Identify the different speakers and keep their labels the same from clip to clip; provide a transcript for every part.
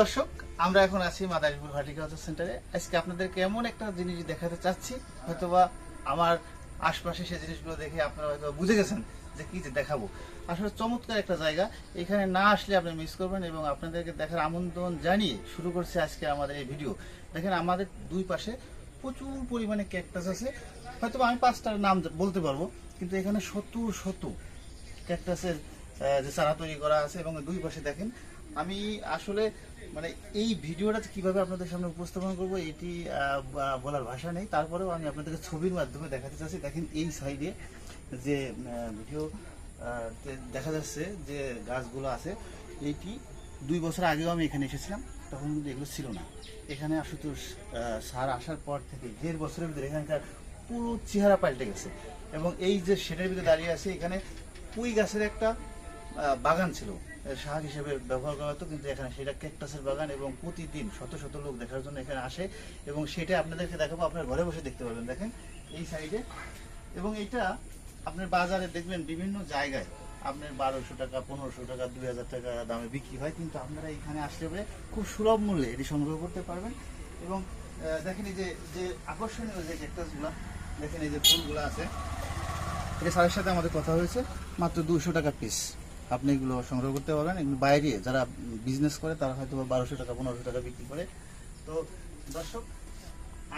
Speaker 1: দর্শক, আমরা এখন আছি মাদারীপুর হর্টিকালচার সেন্টারে। আজকে আপনাদেরকে এমন একটা জিনিস দেখাতে চাচ্ছি, হয়তোবা আমার আশপাশে সেই জিনিসগুলো দেখে আপনারা হয়তো বুঝে গেছেন যে কি যে দেখাবো। আসলে চমৎকার একটা জায়গা, এখানে না আসলে আপনি মিস করবেন এবং আপনাদেরকে দেখার আমন্ত্রণ জানিয়ে শুরু করছে আজকে আমাদের এই ভিডিও দেখেন, আমাদের দুই পাশে প্রচুর পরিমাণে ক্যাকটাস আছে। হয়তো আমি পাঁচটার নাম বলতে পারব, কিন্তু এখানে শত শত ক্যাকটাসের যে চারা তৈরি করা আছে এবং দুই পাশে দেখেন, আমি আসলে মানে এই ভিডিওটা কীভাবে আপনাদের সামনে উপস্থাপন করব, এটি বলার ভাষা নেই। তারপরেও আমি আপনাদেরকে ছবির মাধ্যমে দেখাতে চাচ্ছি। দেখেন এই সাইডে যে ভিডিও দেখা যাচ্ছে যে গাছগুলো আছে এইটি দুই বছর আগেও আমি এখানে এসেছিলাম, তখন কিন্তু এগুলো ছিল না। এখানে আশুতোষ সার আসার পর থেকে দেড় বছরের ভিতরে এখানকার পুরো চেহারা পাল্টে গেছে। এবং এই যে শেডের ভিতরে দাঁড়িয়ে আছে, এখানে পুঁই গাছের একটা বাগান ছিল। শাক হিসেবে ব্যবহার করা হতো, কিন্তু এখানে সেটা ক্যাকটাসের বাগান এবং প্রতিদিন শত শত লোক দেখার জন্য এখানে আসে এবং সেটা আপনাদেরকে দেখাবো, আপনার ঘরে বসে দেখতে পাবেন দেখেন এই সাইডে। এবং এটা আপনার বাজারে দেখবেন বিভিন্ন জায়গায় আপনার বারোশো টাকা, পনেরোশো টাকা, দুই হাজার টাকা দামে বিক্রি হয়, কিন্তু আপনারা এখানে আসলে খুব সুলভ মূল্যে এটি সংগ্রহ করতে পারবেন। এবং দেখেন এই যে যে আকর্ষণীয় যে ক্যাকটাসগুলো, দেখেন এই যে ফুলগুলো আছে। এটা স্যারের সাথে আমাদের কথা হয়েছে, মাত্র দুশো টাকা পিস। আপনি এগুলো সংগ্রহ করতে পারবেন। এগুলো বাইরে যারা বিজনেস করে, তারা হয়তো বারোশো টাকা, পনেরোশো টাকা বিক্রি করে। তো দর্শক,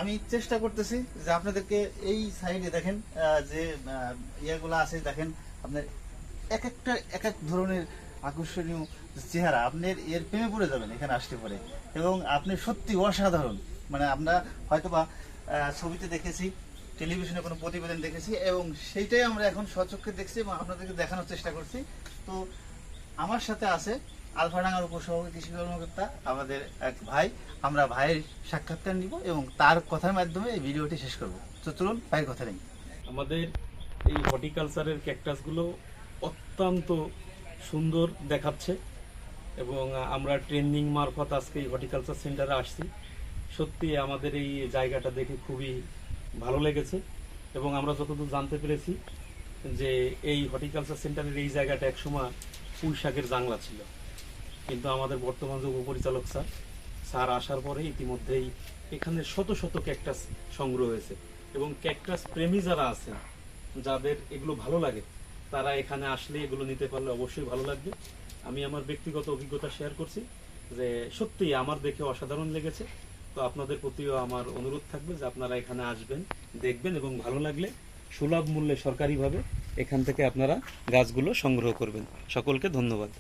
Speaker 1: আমি চেষ্টা করতেছি যে আপনাদেরকে এই সাইডে দেখেন যে ইয়েগুলো আছে, দেখেন আপনার এক একটা, এক এক ধরনের আকর্ষণীয় চেহারা। আপনার এর প্রেমে পড়ে যাবেন এখানে আসতে পারে। এবং আপনি সত্যি অসাধারণ। মানে আমরা হয়তোবা ছবিতে দেখেছি টেলিভিশনে কোনো প্রতিবেদন দেখেছি এবং সেইটাই আমরা এখন সচক্ষে দেখছি এবং আপনাদেরকে দেখানোর চেষ্টা করছি। তো আমার সাথে আছে আলফাডাঙ্গার উপসভাপতি, কৃষি কর্মকর্তা, আমাদের এক ভাই। আমরা ভাইয়ের সাক্ষাৎকার নিব এবং তার কথার মাধ্যমে এই ভিডিওটি শেষ করব। তো চলুন, ভাইয়ের কথা নেই।
Speaker 2: আমাদের এই হর্টিকালচারের ক্যাকটাসগুলো অত্যন্ত সুন্দর দেখাচ্ছে এবং আমরা ট্রেনিং মারফত আজকে এই হর্টিকালচার সেন্টারে আসছি। সত্যি আমাদের এই জায়গাটা দেখে খুবই ভালো লেগেছে এবং আমরা যতদূর জানতে পেরেছি যে এই হর্টিকালচার সেন্টারের এই জায়গাটা একসময় পুঁই শাকের জাংলা ছিল। কিন্তু আমাদের বর্তমান যে উপপরিচালক স্যার স্যার আসার পরে ইতিমধ্যেই এখানে শত শত ক্যাকটাস সংগ্রহ হয়েছে এবং ক্যাকটাস প্রেমী যারা আছেন, যাদের এগুলো ভালো লাগে, তারা এখানে আসলে এগুলো নিতে পারলে অবশ্যই ভালো লাগবে। আমি আমার ব্যক্তিগত অভিজ্ঞতা শেয়ার করছি যে সত্যিই আমার দেখে অসাধারণ লেগেছে। তো আপনাদের প্রতিও আমার অনুরোধ থাকবে যে আপনারা এখানে আসবেন, দেখবেন এবং ভালো লাগলে সুলভ মূল্যে সরকারিভাবে এখান থেকে আপনারা গাছগুলো সংগ্রহ করবেন। সকলকে ধন্যবাদ।